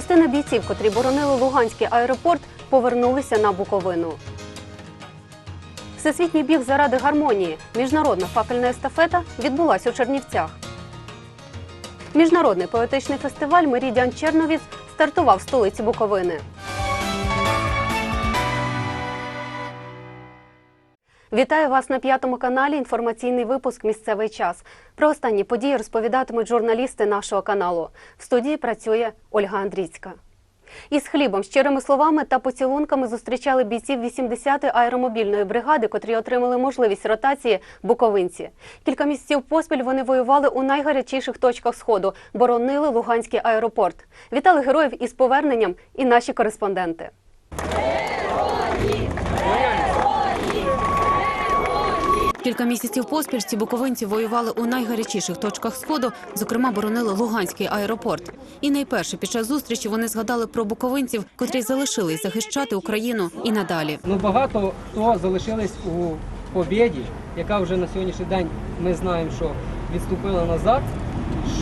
Частина бійців, котрі боронили Луганський аеропорт, повернулися на Буковину. Всесвітній біг заради гармонії. Міжнародна факельна естафета відбулася у Чернівцях. Міжнародний поетичний фестиваль Мерідіан Черновіц стартував в столиці Буковини. Вітаю вас на п'ятому каналі. Інформаційний випуск Місцевий час. Про останні події розповідатимуть журналісти нашого каналу. В студії працює Ольга Андрійська. Із хлібом, щирими словами та поцілунками зустрічали бійців 80-ї аеромобільної бригади, котрі отримали можливість ротації буковинці. Кілька місяців поспіль вони воювали у найгарячіших точках сходу, боронили Луганський аеропорт. Вітали героїв із поверненням і наші кореспонденти. Кілька місяців поспіль ці буковинці воювали у найгарячіших точках сходу, зокрема боронили Луганський аеропорт. І найперше під час зустрічі вони згадали про буковинців, котрі залишились захищати Україну і надалі. Ну багато хто залишились у побєді, яка вже на сьогоднішній день ми знаємо, що відступила назад.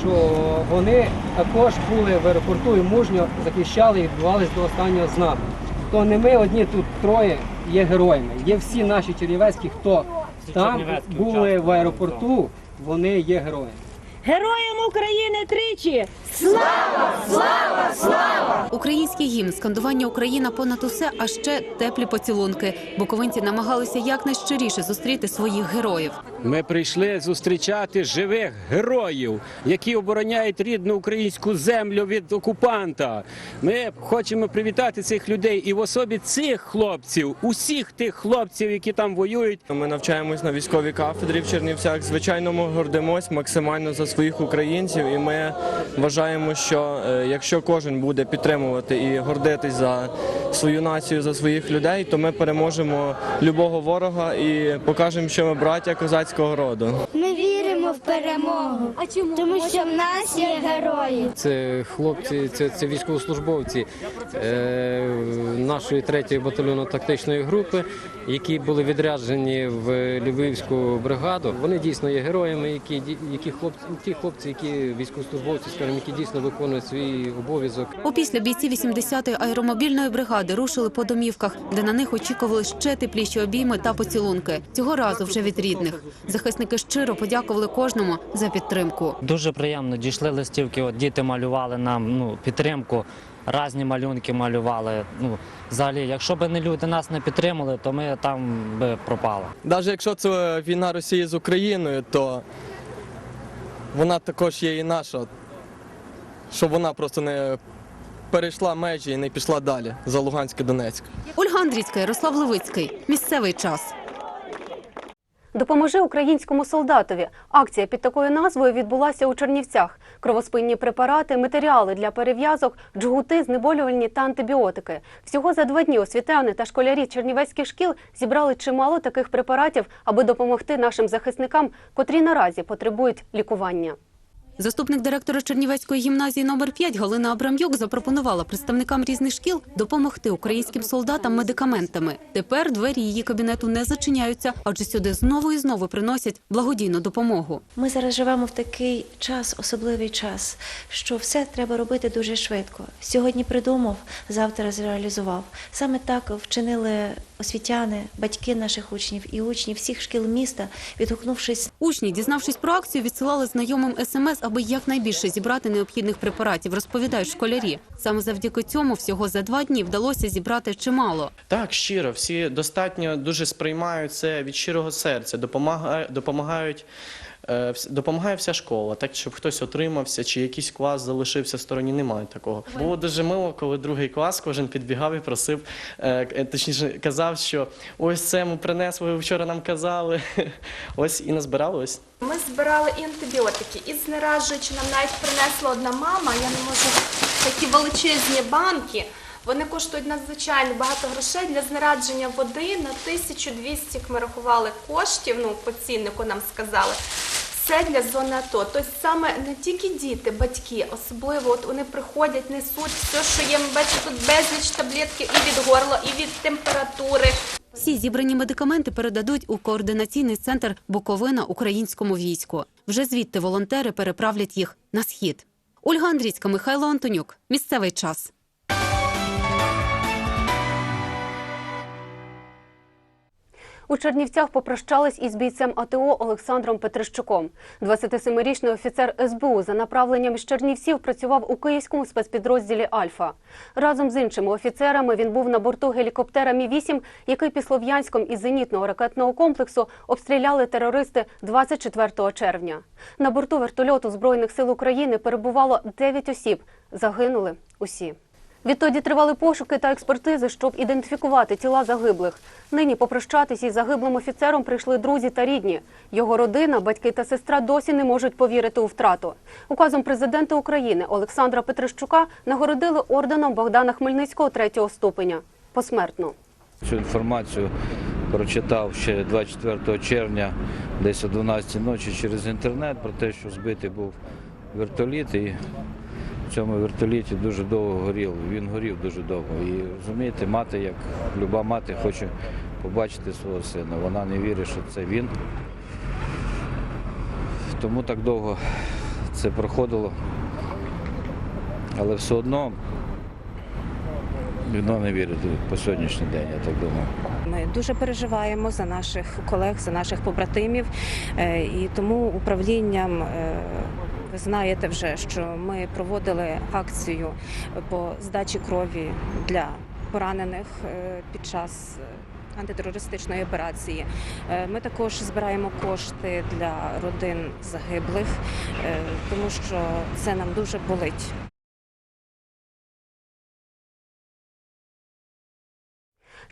Що вони також були в аеропорту і мужньо захищали і відбувались до останнього знаку. То не ми одні тут троє є героями. Є всі наші чернівецькі, хто там були в аеропорту, вони є героями. Героям України тричі! Слава! Слава! Слава! Український гімн, скандування Україна понад усе, а ще теплі поцілунки. Буковинці намагалися якнайщиріше зустріти своїх героїв. Ми прийшли зустрічати живих героїв, які обороняють рідну українську землю від окупанта. Ми хочемо привітати цих людей і в особі цих хлопців, усіх тих хлопців, які там воюють. Ми навчаємось на військовій кафедрі в Чернівцях. Звичайно, ми гордимось максимально за своїх українців, і ми вважаємо, що е, якщо кожен буде підтримувати і гордитись за свою націю, за своїх людей, то ми переможемо любого ворога і покажемо, що ми браття козацького роду. Ми віримо в перемогу. А чому? Тому що в нас є герої. Це хлопці, це, це військовослужбовці е, нашої третьої батальйонно-тактичної групи, які були відряджені в Львівську бригаду. Вони дійсно є героями, які, ді- які хлопці, ті хлопці, які військовослужбовці, скажімо, які дійсно виконують свій обов'язок. Опісля бійці 80-ї аеромобільної бригади рушили по домівках, де на них очікували ще тепліші обійми та поцілунки. Цього разу вже від рідних. Захисники щиро подякували кожному за підтримку. Дуже приємно дійшли листівки. От діти малювали нам ну, підтримку, різні малюнки малювали. Ну, взагалі, якщо б не люди нас не підтримали, то ми там би пропали. Навіть якщо це війна Росії з Україною, то вона також є і наша, щоб вона просто не перейшла межі і не пішла далі за Луганськ і Донецьк. Ольга Андрійська, Ярослав Левицький. Місцевий час. Допоможи українському солдатові. Акція під такою назвою відбулася у Чернівцях. Кровоспинні препарати, матеріали для перев'язок, джгути, знеболювальні та антибіотики. Всього за два дні освітяни та школярі чернівецьких шкіл зібрали чимало таких препаратів, аби допомогти нашим захисникам, котрі наразі потребують лікування. Заступник директора Чернівецької гімназії номер 5 Галина Абрам'юк запропонувала представникам різних шкіл допомогти українським солдатам медикаментами. Тепер двері її кабінету не зачиняються, адже сюди знову і знову приносять благодійну допомогу. Ми зараз живемо в такий час, особливий час, що все треба робити дуже швидко. Сьогодні придумав, завтра зреалізував. Саме так вчинили освітяни, батьки наших учнів і учні всіх шкіл міста, відгукнувшись Учні, дізнавшись про акцію, відсилали знайомим смс, аби якнайбільше зібрати необхідних препаратів, розповідають школярі. Саме завдяки цьому всього за два дні вдалося зібрати чимало. Так, щиро, всі достатньо дуже сприймають це від щирого серця, допомагають, допомагають, допомагає вся школа, так щоб хтось отримався чи якийсь клас залишився в стороні. Немає такого. Було дуже мило, коли другий клас кожен підбігав і просив, е, е, точніше казав, що ось це ми принесли, ви вчора нам казали. Ось і назбирали ось. Ми збирали і антибіотики, і знеражуючи нам навіть принесла одна мама. Я не можу такі величезні банки. Вони коштують надзвичайно багато грошей для знерадження води на 1200, як ми рахували коштів. Ну по ціннику нам сказали. Все для зони АТО. Тобто саме не тільки діти, батьки, особливо от вони приходять, несуть все, що є. Ми тут безліч таблетків і від горла, і від температури. Всі зібрані медикаменти передадуть у координаційний центр Буковина українському війську. Вже звідти волонтери переправлять їх на схід. Ольга Андрійська, Михайло Антонюк. Місцевий час. У Чернівцях попрощались із бійцем АТО Олександром Петрищуком. 27-річний офіцер СБУ за направленням із Чернівців працював у київському спецпідрозділі Альфа. Разом з іншими офіцерами він був на борту гелікоптера Мі-8, який під Слов'янськом із зенітного ракетного комплексу обстріляли терористи 24 червня. На борту вертольоту Збройних сил України перебувало 9 осіб. Загинули усі. Відтоді тривали пошуки та експертизи, щоб ідентифікувати тіла загиблих. Нині попрощатись із загиблим офіцером прийшли друзі та рідні. Його родина, батьки та сестра досі не можуть повірити у втрату. Указом президента України Олександра Петрищука нагородили орденом Богдана Хмельницького третього ступеня. Посмертно. Цю інформацію прочитав ще 24 червня, десь о 12 ночі через інтернет про те, що збитий був вертоліт. І в цьому вертоліті дуже довго горів. Він горів дуже довго. І розумієте, мати, як люба мати, хоче побачити свого сина. Вона не вірить, що це він. Тому так довго це проходило. Але все одно воно не вірить по сьогоднішній день, я так думаю. Ми дуже переживаємо за наших колег, за наших побратимів, Е, і тому управлінням. Ви знаєте вже, що ми проводили акцію по здачі крові для поранених е, під час е, антитерористичної операції. Е, Ми також збираємо кошти для родин загиблих, тому що це нам дуже болить.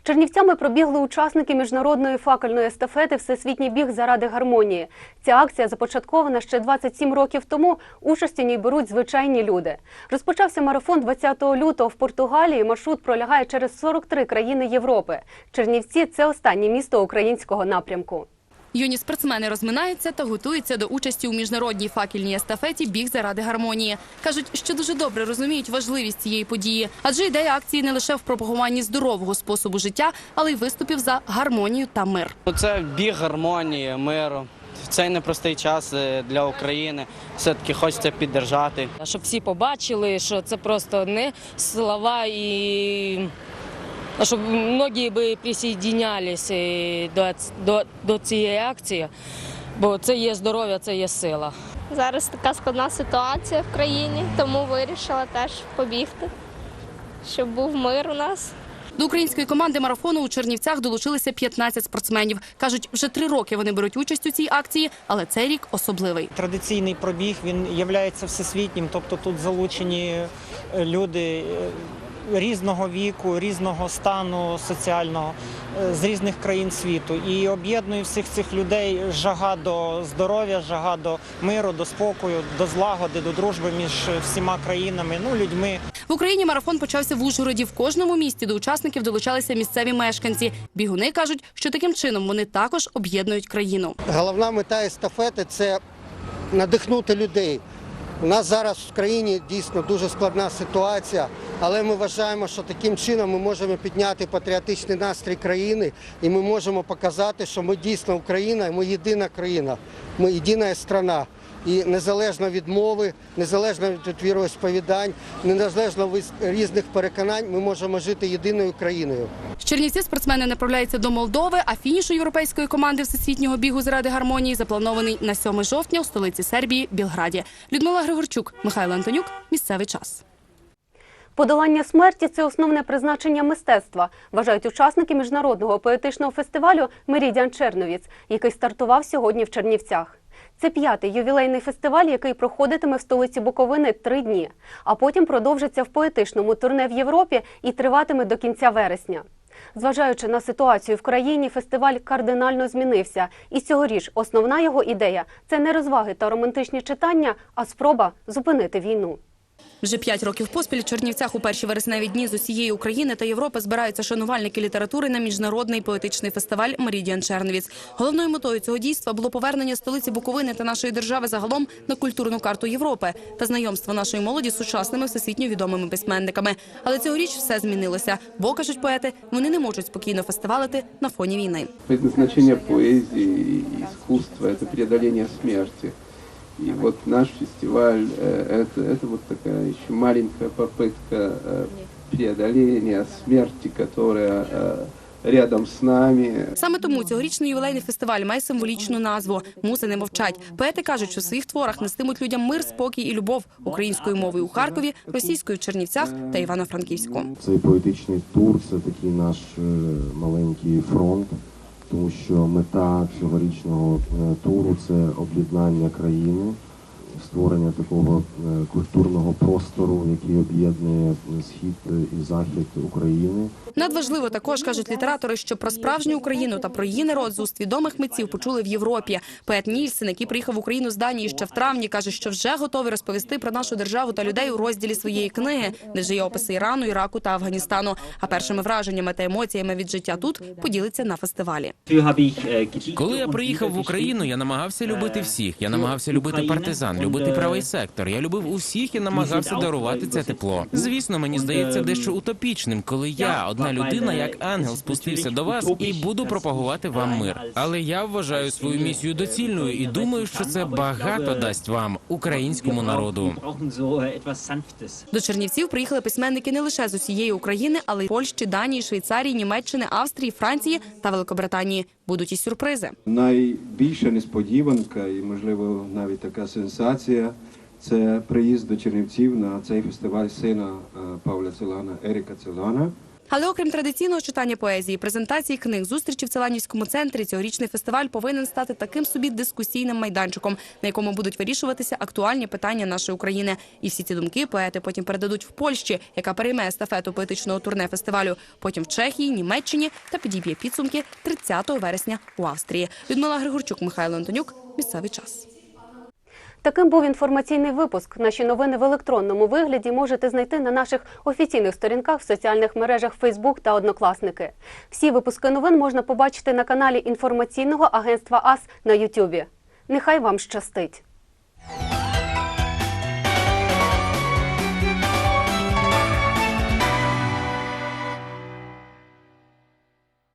Чернівцями пробігли учасники міжнародної факельної естафети Всесвітній біг заради гармонії. Ця акція започаткована ще 27 років тому. Участь у ній беруть звичайні люди. Розпочався марафон 20 лютого в Португалії. Маршрут пролягає через 43 країни Європи. Чернівці це останнє місто українського напрямку. Юні спортсмени розминаються та готуються до участі у міжнародній факельній естафеті Біг заради гармонії. кажуть, що дуже добре розуміють важливість цієї події, адже ідея акції не лише в пропагуванні здорового способу життя, але й виступів за гармонію та мир. Це біг гармонії, миру. В цей непростий час е, для України все-таки хочеться піддержати. Щоб всі побачили, що це просто не слова і щоб многі би присоединялись е, до, до, до цієї акції, бо це є здоров'я, це є сила. Зараз така складна ситуація в країні, тому вирішила теж побігти, щоб був мир у нас. До української команди марафону у Чернівцях долучилися 15 спортсменів. кажуть, вже три роки вони беруть участь у цій акції, але цей рік особливий. Традиційний пробіг він є всесвітнім, тобто тут залучені е, люди е, різного віку, різного стану соціального е, з різних країн світу. І об'єднує всіх цих людей жага до здоров'я, жага до миру, до спокою, до злагоди, до дружби між всіма країнами, ну людьми. В Україні марафон почався в Ужгороді. В кожному місті до учасників долучалися місцеві мешканці. Бігуни кажуть, що таким чином вони також об'єднують країну. Головна мета естафети це надихнути людей. У нас зараз в країні дійсно дуже складна ситуація, але ми вважаємо, що таким чином ми можемо підняти патріотичний настрій країни і ми можемо показати, що ми дійсно Україна, ми єдина країна, ми єдина страна. І незалежно від мови, незалежно від віросповідань, незалежно від різних переконань, ми можемо жити єдиною країною. З Чернівці спортсмени направляються до Молдови, а фініш у європейської команди всесвітнього бігу заради гармонії запланований на 7 жовтня у столиці Сербії Білграді. Людмила Григорчук, Михайло Антонюк. Місцевий час. Подолання смерті це основне призначення мистецтва, вважають учасники міжнародного поетичного фестивалю Мерідіан Черновіць, який стартував сьогодні в Чернівцях. Це п'ятий ювілейний фестиваль, який проходитиме в столиці Буковини три дні, а потім продовжиться в поетичному турне в Європі і триватиме до кінця вересня. Зважаючи на ситуацію в країні, фестиваль кардинально змінився. І цьогоріч основна його ідея це не розваги та романтичні читання, а спроба зупинити війну. Вже п'ять років поспіль в Чернівцях у перші вересневі дні з усієї України та Європи збираються шанувальники літератури на міжнародний поетичний фестиваль Мерідіан Черновіць. Головною метою цього дійства було повернення столиці Буковини та нашої держави загалом на культурну карту Європи та знайомство нашої молоді з сучасними всесвітньо відомими письменниками. Але цьогоріч все змінилося, бо кажуть поети, вони не можуть спокійно фестивалити на фоні війни. Предназначение поэзии и искусства – это преодоление смерти. И вот наш фестиваль э, это, это вот такая еще маленькая попытка э, преодоления смерти, которая э, рядом с нами. Саме тому цьогорічний ювілейний фестиваль має символічну назву Муси не мовчать. Поети кажуть, що в своїх творах нестимуть людям мир, спокій і любов українською мовою у Харкові, російською в Чернівцях та Івано-Франківську. Цей поетичний тур це такий наш е, маленький фронт, тому що мета цьогорічного е, туру це об'єднання країни, створення такого е, культурного простору, який об'єднує е, схід і захід України. Надважливо також кажуть літератори, що про справжню Україну та про її народ з уст відомих митців почули в Європі. Поет Нільсен, який приїхав в Україну з Данії ще в травні, каже, що вже готовий розповісти про нашу державу та людей у розділі своєї книги, де вже є описи Ірану, Іраку та Афганістану. А першими враженнями та емоціями від життя тут поділиться на фестивалі. Коли я приїхав в Україну, я намагався любити всіх. Я намагався любити партизан, любити правий сектор. Я любив усіх і намагався дарувати це тепло. Звісно, мені здається дещо утопічним, коли я, одна людина, як ангел, спустився до вас і буду пропагувати вам мир. Але я вважаю свою місію доцільною і думаю, що це багато дасть вам, українському народу. До Чернівців приїхали письменники не лише з усієї України, але й Польщі, Данії, Швейцарії, Німеччини, Австрії, Франції та Великобританії. Будуть і сюрпризи. Найбільша несподіванка і, можливо, навіть така сенсація це приїзд до Чернівців на цей фестиваль сина е, Павла Целана, Еріка Целана. Але окрім традиційного читання поезії, презентації книг, зустрічі в Целанівському центрі, цьогорічний фестиваль повинен стати таким собі дискусійним майданчиком, на якому будуть вирішуватися актуальні питання нашої України. І всі ці думки поети потім передадуть в Польщі, яка перейме естафету поетичного турне фестивалю. Потім в Чехії, Німеччині та підіб'є підсумки 30 вересня у Австрії. Людмила Григорчук, Михайло Антонюк. Місцевий час. Таким був інформаційний випуск. Наші новини в електронному вигляді можете знайти на наших офіційних сторінках в соціальних мережах Facebook та Однокласники. Всі випуски новин можна побачити на каналі інформаційного агентства АС на Ютюбі. Нехай вам щастить!